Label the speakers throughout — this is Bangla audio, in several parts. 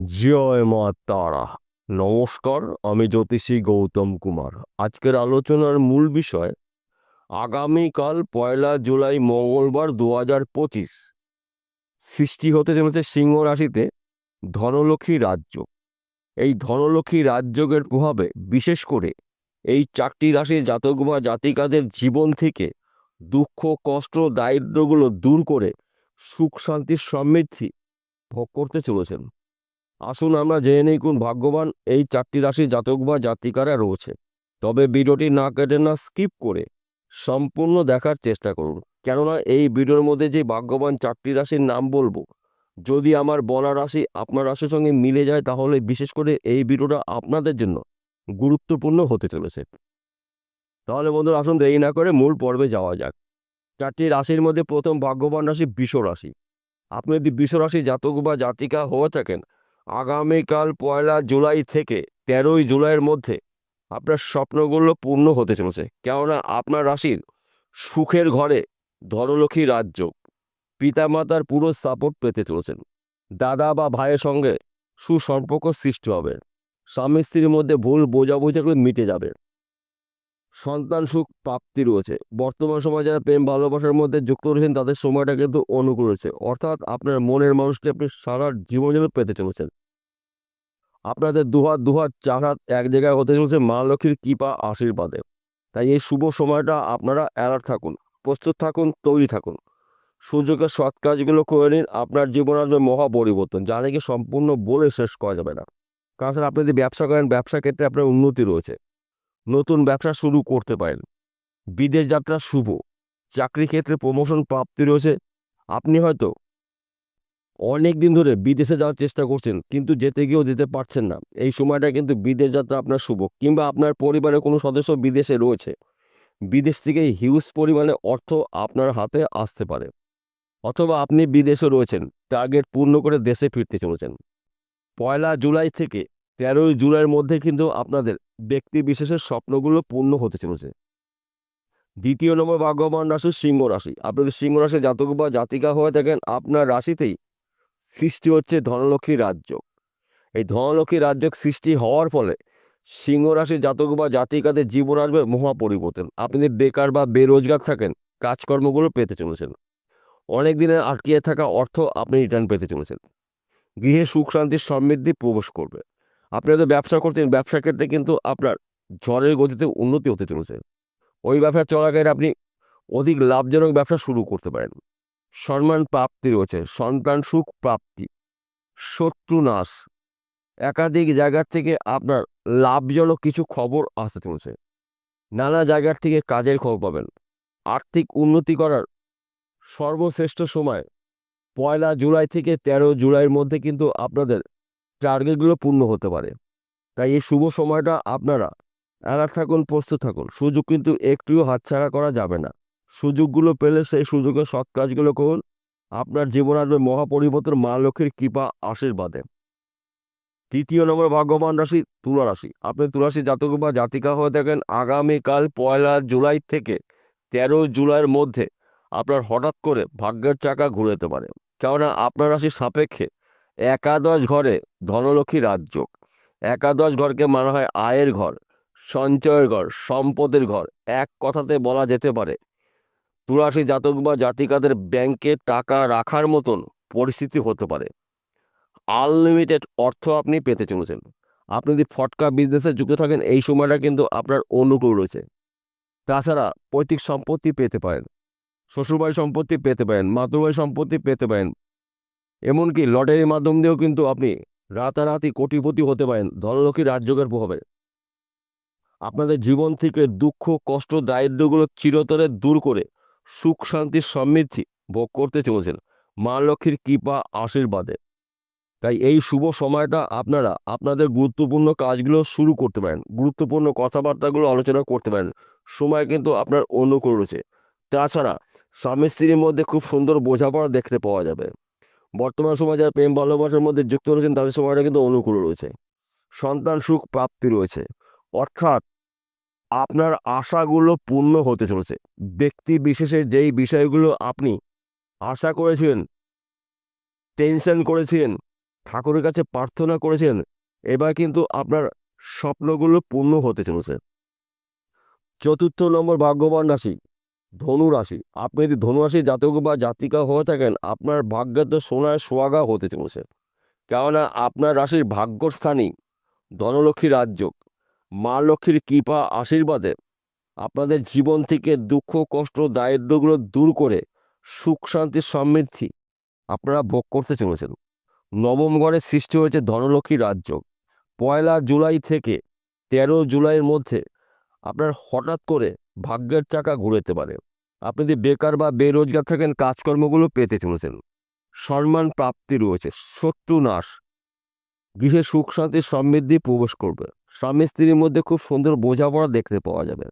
Speaker 1: জয় মা তারা নমস্কার, আমি জ্যোতিষী গৌতম কুমার। আজকের আলোচনার মূল বিষয়, আগামীকাল পয়লা জুলাই মঙ্গলবার দু হাজার পঁচিশ। সৃষ্টি হতে চলেছে সিংহ রাশিতে ধনলক্ষ্মী রাজ্য। এই ধনলক্ষ্মী রাজযোগের প্রভাবে বিশেষ করে এই চারটি রাশির জাতক বা জাতিকাদের জীবন থেকে দুঃখ, কষ্ট, দারিদ্র্যগুলো দূর করে সুখ শান্তির সমৃদ্ধি ভোগ করতে চলেছেন। আসুন আমরা জেনে নিই কোন ভাগ্যবান এই চারটি রাশি জাতক বা জাতিকারা রয়েছে। তবে ভিডিওটি না কেটে না স্কিপ করে সম্পূর্ণ দেখার চেষ্টা করুন। কেননা এই ভিডিওর মধ্যে যে ভাগ্যবান চারটি রাশির নাম বলব, যদি আমার বলা রাশি আপনার রাশির সঙ্গে মিলে যায়, তাহলে বিশেষ করে এই ভিডিওটা আপনাদের জন্য গুরুত্বপূর্ণ হতে চলেছে। তাহলে বন্ধুরা আসুন দেরি না করে মূল পর্বে যাওয়া যাক। চারটি রাশির মধ্যে প্রথম ভাগ্যবান রাশি বিষ রাশি। আপনি যদি বিষ রাশি জাতক বা জাতিকা হয়ে থাকেন আগামীকাল পয়লা জুলাই থেকে তেরোই জুলাইয়ের মধ্যে আপনার স্বপ্নগুলো পূর্ণ হতে চলেছে। কেননা আপনার রাশির সুখের ঘরে ধনলক্ষ্মী রাজ্য পিতামাতার পুরো সাপোর্ট পেতে চলেছেন। দাদা বা ভাইয়ের সঙ্গে সুসম্পর্ক সৃষ্টি হবে। স্বামী স্ত্রীর মধ্যে ভুল বোঝাবুঝিগুলো মিটে যাবে। সন্তান সুখ প্রাপ্তি রয়েছে। বর্তমান সময় যারা প্রেম ভালোবাসার মধ্যে যুক্ত রয়েছেন, তাদের সময়টা কিন্তু অনুকূল রয়েছে। অর্থাৎ আপনার মনের মানুষকে আপনি সারা জীবন যেন পেতে চলেছেন। আপনাদের দুহাত দুহাত, চার হাত এক জায়গায় হতে চলেছে মা লক্ষ্মীর কৃপা আশীর্বাদে। তাই এই শুভ সময়টা আপনারা অ্যালার্ট থাকুন, প্রস্তুত থাকুন, তৈরি থাকুন। সূর্যকে সৎ কাজগুলো করে নিন, আপনার জীবন আসবে মহা পরিবর্তন, যা নাকি সম্পূর্ণ বলে শেষ করা যাবে না। কারণ আপনি যদি ব্যবসা করেন, ব্যবসা ক্ষেত্রে আপনার উন্নতি রয়েছে। নতুন ব্যবসা শুরু করতে পারেন। বিদেশ যাত্রা শুভ। চাকরি ক্ষেত্রে প্রমোশন প্রাপ্তি রয়েছে। আপনি হয়তো অনেক দিন ধরে বিদেশে যাওয়ার চেষ্টা করছেন, কিন্তু যেতে গিয়েও যেতে পারছেন না। এই সময়টা কিন্তু বিদেশ যাত্রা আপনার শুভ, কিংবা আপনার পরিবারের কোনো সদস্য বিদেশে রয়েছে। বিদেশ থেকে হিউজ পরিমাণে অর্থ আপনার হাতে আসতে পারে। অথবা আপনি বিদেশে রয়েছেন টার্গেট পূর্ণ করে দেশে ফিরতে চলেছেন। পয়লা জুলাই থেকে তেরোই জুলাইয়ের মধ্যে কিন্তু আপনাদের ব্যক্তি বিশেষের স্বপ্নগুলো পূর্ণ হতে চলেছে। দ্বিতীয় নম্বর ভাগ্যবান রাশি সিংহ রাশি। আপনি যদি সিংহ রাশি জাতক বা জাতিকা হয়ে থাকেন, আপনার রাশিতেই সৃষ্টি হচ্ছে ধনলক্ষ্মী রাজ্য। এই ধনলক্ষ্মী রাজ্য সৃষ্টি হওয়ার ফলে সিংহ রাশি জাতক বা জাতিকাদের জীবন আসবে মহা পরিবর্তন আপনি যদি বেকার বা বেরোজগার থাকেন, কাজকর্মগুলো পেতে চলেছেন। অনেক দিনের আটকিয়ে থাকা অর্থ আপনি রিটার্ন পেতে চলেছেন। গৃহে সুখ শান্তির সমৃদ্ধি প্রবেশ করবে। আপনি যদি ব্যবসা করছেন ব্যবসার ক্ষেত্রে কিন্তু আপনার ঝড়ের গতিতে উন্নতি হতে চলেছে। ওই ব্যবসা চলাকালীন আপনি অধিক লাভজনক ব্যবসা শুরু করতে পারেন। সম্মান প্রাপ্তি রয়েছে, সন্তান সুখ প্রাপ্তি, শত্রু নাশ। একাধিক জায়গার থেকে আপনার লাভজনক কিছু খবর আসতে চলেছে। নানা জায়গার থেকে কাজের খবর পাবেন। আর্থিক উন্নতি করার সর্বশ্রেষ্ঠ সময় পয়লা জুলাই থেকে তেরো জুলাইয়ের মধ্যে কিন্তু আপনাদের টার্গেটগুলো পূর্ণ হতে পারে। তাই এই শুভ সময়টা আপনারা অ্যালার্ট থাকুন, প্রস্তুত থাকুন। সুযোগ কিন্তু একটুও হাতছাড়া করা যাবে না। সুযোগগুলো পেলে সেই সুযোগের সৎ কাজগুলো করুন। আপনার জীবন আসবে মহাপরিবর্তন মা লক্ষ্মীর কৃপা আশীর্বাদে। তৃতীয় নম্বর, ভাগ্যবান রাশি, তুলা রাশি। আপনি তুলাশি জাতক বা জাতিকা হয়ে থাকেন। আগামীকাল পয়লা জুলাই থেকে তেরো জুলাইয়ের মধ্যে আপনার হঠাৎ করে ভাগ্যের চাকা ঘুরে যেতে পারে। কেননা আপনার রাশির সাপেক্ষে একাদশ ঘরে ধনলক্ষ্মী রাজযোগ। একাদশ ঘরকে মানা হয় আয়ের ঘর, সঞ্চয়ের ঘর, সম্পদের ঘর। এক কথাতে বলা যেতে পারে তুলাশি জাতক বা জাতিকাদের ব্যাংকে টাকা রাখার মতন পরিস্থিতি হতে পারে। আনলিমিটেড অর্থ আপনি পেতে চলেছেন। আপনি যদি ফটকা বিজনেসে যুক্ত থাকেন, এই সময়টা কিন্তু আপনার অনুকূল রয়েছে। তাছাড়া পৈতৃক সম্পত্তি পেতে পারেন শ্বশুরবাড়ি সম্পত্তি পেতে পারেন মাতৃবাড়ি সম্পত্তি পেতে পারেন এমনকি লটারির মাধ্যম দিয়েও কিন্তু আপনি রাতারাতি কোটিপতি হতে পারেন ধনলক্ষ্মী রাজযোগের প্রভাবে। আপনাদের জীবন থেকে দুঃখ, কষ্ট দারিদ্রগুলো চিরতরে দূর করে সুখ শান্তির সমৃদ্ধি ভোগ করতে চলেছেন মা লক্ষ্মীর কৃপা আশীর্বাদে। তাই এই শুভ সময়টা আপনারা আপনাদের গুরুত্বপূর্ণ কাজগুলো শুরু করতে পারেন, গুরুত্বপূর্ণ কথাবার্তাগুলো আলোচনা করতে পারেন, সময় কিন্তু আপনার অনুকূল রয়েছে। তাছাড়া স্বামী স্ত্রীর মধ্যে খুব সুন্দর বোঝাপড়া দেখতে পাওয়া যাবে। বর্তমান সময় যারা প্রেম ভালোবাসার মধ্যে যুক্ত রয়েছেন, তাদের সময়টা কিন্তু অনুকূল রয়েছে। সন্তান সুখ প্রাপ্তি রয়েছে। অর্থাৎ আপনার আশাগুলো পূর্ণ হতে চলেছে। ব্যক্তি বিশেষে যেই বিষয়গুলো আপনি আশা করেছিলেন টেনশন করেছিলেন ঠাকুরের কাছে প্রার্থনা করেছেন, এবার কিন্তু আপনার স্বপ্নগুলো পূর্ণ হতে চলেছে। চতুর্থ নম্বর ভাগ্যবান রাশি। ধনু রাশি আপনি যদি ধনু রাশি জাতক বা জাতিকা হয়ে থাকেন, আপনার ভাগ্যের সোনায় সোয়াগা হতে চলেছে। কেননা আপনার রাশির ভাগ্যস্থানই ধনলক্ষ্মী রাজ্য মা লক্ষ্মীর কৃপা আশীর্বাদে আপনাদের জীবন থেকে দুঃখ, কষ্ট দারিদ্রগুলো দূর করে সুখ, শান্তি, সমৃদ্ধি আপনারা ভোগ করতে চলেছেন। নবম ঘরে সৃষ্টি হয়েছে ধনলক্ষ্মী রাজ্য পয়লা জুলাই থেকে তেরো জুলাইয়ের মধ্যে আপনার হঠাৎ করে ভাগ্যের চাকা ঘুরেতে পারে। আপনি যদি বেকার বা বেরোজগার থাকেন, কাজকর্মগুলো পেতে চলেছেন। সম্মান, প্রাপ্তি রয়েছে, শত্রু নাশ। গৃহে সুখ, শান্তি, সমৃদ্ধি প্রবেশ করবে। স্বামী, স্ত্রীর মধ্যে খুব সুন্দর বোঝাপড়া দেখতে পাওয়া যাবে।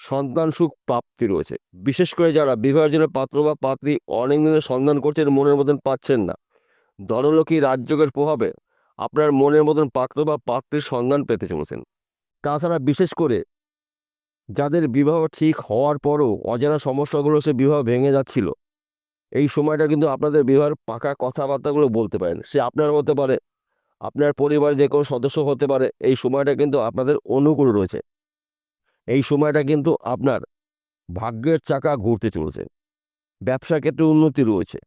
Speaker 1: সন্তান সুখ, প্রাপ্তি রয়েছে। বিশেষ করে যারা বিবাহের জন্য পাত্র বা পাত্রী অনেক দিনের সন্ধান করছেন মনের মতন পাচ্ছেন না। ধনলক্ষ্মী রাজযোগের প্রভাবে আপনার মনের মতন পাত্র বা পাত্রীর সন্ধান পেতে চলেছেন। তাছাড়া বিশেষ করে যাদের বিবাহ ঠিক হওয়ার পরও অজানা সমস্যাগুলো সে বিবাহ ভেঙে যাচ্ছিল। এই সময়টা কিন্তু আপনাদের বিবাহের পাকা কথাবার্তাগুলো বলতে পারেন। সে আপনার হতে পারে, আপনার পরিবারের যে কোনো সদস্য হতে পারে, এই সময়টা কিন্তু আপনাদের অনুকূল রয়েছে। এই সময়টা কিন্তু আপনার ভাগ্যের চাকা ঘুরতে চলেছে। ব্যবসা ক্ষেত্রে উন্নতি রয়েছে,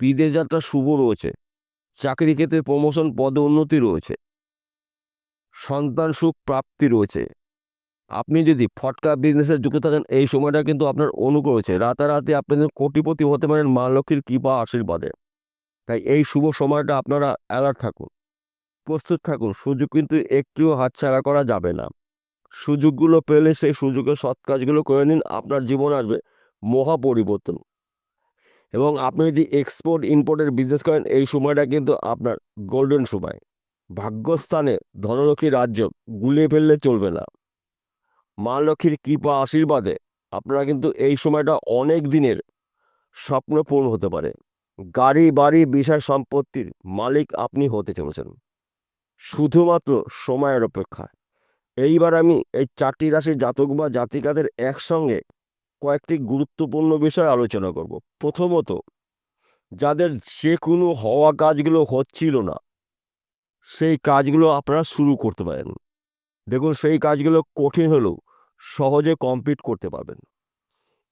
Speaker 1: বিদেশ যাত্রা শুভ রয়েছে, চাকরি ক্ষেত্রে প্রমোশন পদে উন্নতি রয়েছে, সন্তান সুখ প্রাপ্তি রয়েছে। আপনি যদি ফটকা বিজনেসে যুক্ত থাকেন, এই সময়টা কিন্তু আপনার অনুকূল রয়েছে রাতারাতি আপনি কোটিপতি হতে পারেন, মা লক্ষ্মীর কৃপা আশীর্বাদে। তাই এই শুভ সময়টা আপনারা অ্যালার্ট থাকুন। প্রস্তুত থাকুন, সুযোগ কিন্তু একটুও হাতছাড়া করা যাবে না। সুযোগগুলো পেলে সেই সুযোগের সৎ কাজগুলো করে নিন, আপনার জীবন আসবে মহা পরিবর্তন এবং আপনি যদি এক্সপোর্ট ইম্পোর্টের বিজনেস করেন, এই সময়টা কিন্তু আপনার গোল্ডেন সময়। ভাগ্যস্থানে ধনলক্ষ্মী রাজ্য গুলিয়ে ফেললে চলবে না। মা লক্ষ্মীর কৃপা আশীর্বাদে আপনারা কিন্তু এই সময়টা অনেক দিনের স্বপ্ন পূর্ণ হতে পারে। গাড়ি, বাড়ি, বিষয় সম্পত্তির মালিক আপনি হতে চলেছেন। শুধুমাত্র সময়ের অপেক্ষা। এইবার আমি এই চারটি রাশির জাতক বা জাতিকাদের একসঙ্গে কয়েকটি গুরুত্বপূর্ণ বিষয় আলোচনা করব। প্রথমত, যাদের যে কোনো হওয়া কাজগুলো হচ্ছিল না, সেই কাজগুলো আপনারা শুরু করতে পারেন। দেখুন, সেই কাজগুলো কঠিন হলেও সহজে কমপ্লিট করতে পারবেন।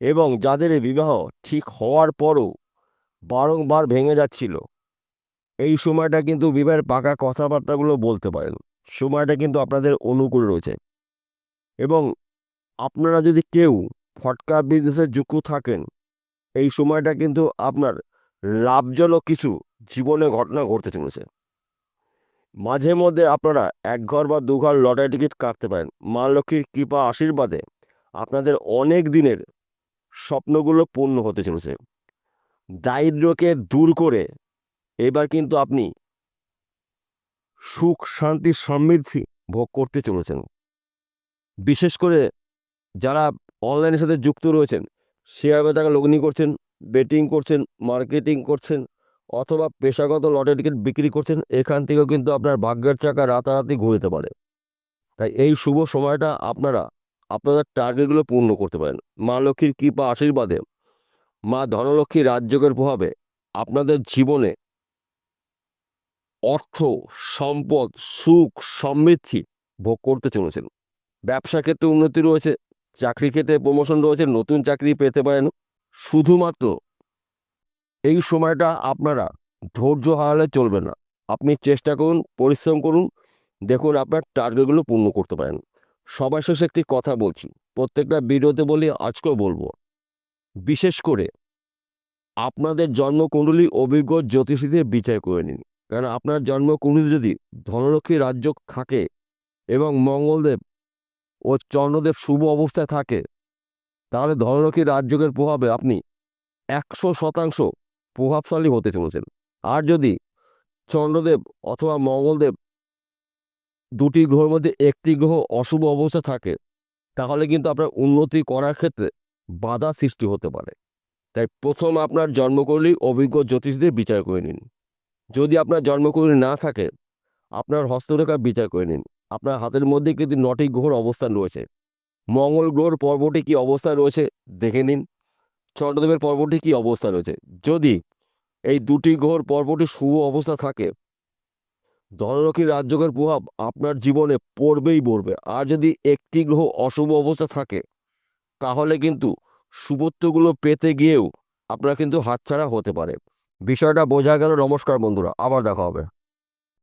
Speaker 1: এবং যাদের বিবাহ ঠিক হওয়ার পরও বারংবার ভেঙে যাচ্ছিল, এই সময়টা কিন্তু বিবাহের পাকা কথাবার্তাগুলো বলতে পারেন। সময়টা কিন্তু আপনাদের অনুকূল রয়েছে। এবং আপনারা যদি কেউ ফটকা বিজনেসে যুক্ত থাকেন, এই সময়টা কিন্তু আপনার লাভজনক কিছু জীবনে ঘটনা ঘটতে চলেছে। মাঝে মধ্যে আপনারা এক ঘর বা দু ঘর লটারি টিকিট কাটতে পারেন। মা লক্ষ্মীর কৃপা আশীর্বাদে আপনাদের অনেক দিনের স্বপ্নগুলো পূর্ণ হতে চলেছে। দারিদ্র্যকে দূর করে এবার কিন্তু আপনি সুখ, শান্তি, সমৃদ্ধি ভোগ করতে চলেছেন। বিশেষ করে যারা অনলাইনের সাথে যুক্ত রয়েছেন, শেয়ার বাজারে লগ্নি করছেন, বেটিং করছেন, মার্কেটিং করছেন অথবা পেশাগত লটারি টিকিট বিক্রি করছেন, এখান থেকেও কিন্তু আপনার ভাগ্যের চাকা রাতারাতি ঘুরতে পারে। তাই এই শুভ সময়টা আপনারা, আপনাদের টার্গেটগুলো পূর্ণ করতে পারেন। মা লক্ষ্মীর কৃপা আশীর্বাদে, মা ধনলক্ষ্মীর রাজযোগের প্রভাবে আপনাদের জীবনে অর্থ, সম্পদ, সুখ, সমৃদ্ধি ভোগ করতে চলেছেন। ব্যবসা ক্ষেত্রে উন্নতি রয়েছে, চাকরি ক্ষেত্রে প্রমোশন রয়েছে, নতুন চাকরি পেতে পারেন। শুধুমাত্র এই সময়টা আপনারা ধৈর্য হারালে চলবে না। আপনি চেষ্টা করুন, পরিশ্রম করুন। দেখুন আপনার টার্গেটগুলো পূর্ণ করতে পারেন। সবার শেষে একটি কথা বলছি। প্রত্যেকটা ভিডিওতে বলি, আজকেও বলব। বিশেষ করে আপনাদের জন্মকুণ্ডলী অভিজ্ঞ জ্যোতিষীদের বিচার করে নিন। কারণ আপনার জন্মকুণ্ডলী যদি ধনলক্ষ্মী রাজ্য থাকে এবং মঙ্গলদেব ও চন্দ্রদেব শুভ অবস্থায় থাকে, তাহলে ধনলক্ষ্মী রাজযোগের প্রভাবে আপনি একশো শতাংশ প্রভাবশালী হতে চলেছেন। আর যদি চন্দ্রদেব অথবা মঙ্গলদেব দুটি গ্রহের মধ্যে একটি গ্রহ অশুভ অবস্থা থাকে, তাহলে কিন্তু আপনার উন্নতি করার ক্ষেত্রে বাধা সৃষ্টি হতে পারে। তাই প্রথম আপনার জন্মকুণ্ডলী অভিজ্ঞ জ্যোতিষদের বিচার করে নিন। যদি আপনার জন্মকুণ্ডলী না থাকে, আপনার হস্তরেখা বিচার করে নিন। আপনার হাতের মধ্যে কিন্তু নটি গ্রহর অবস্থান রয়েছে। মঙ্গল গ্রহর পর্বটি কি অবস্থা রয়েছে, দেখে নিন। চন্দ্রদেবের পর্বটি কি অবস্থা রয়েছে? যদি এই দুটি গ্রহর পর্বটি শুভ অবস্থা থাকে ধনলক্ষ্মী রাজযোগের প্রভাব আপনার জীবনে পড়বেই পড়বে। আর যদি একটি গ্রহ অশুভ অবস্থা থাকে, তাহলে কিন্তু শুভত্বগুলো পেতে গিয়েও আপনার কিন্তু হাতছাড়া হতে পারে। বিষয়টা বোঝা গেল। নমস্কার বন্ধুরা, আবার দেখা হবে।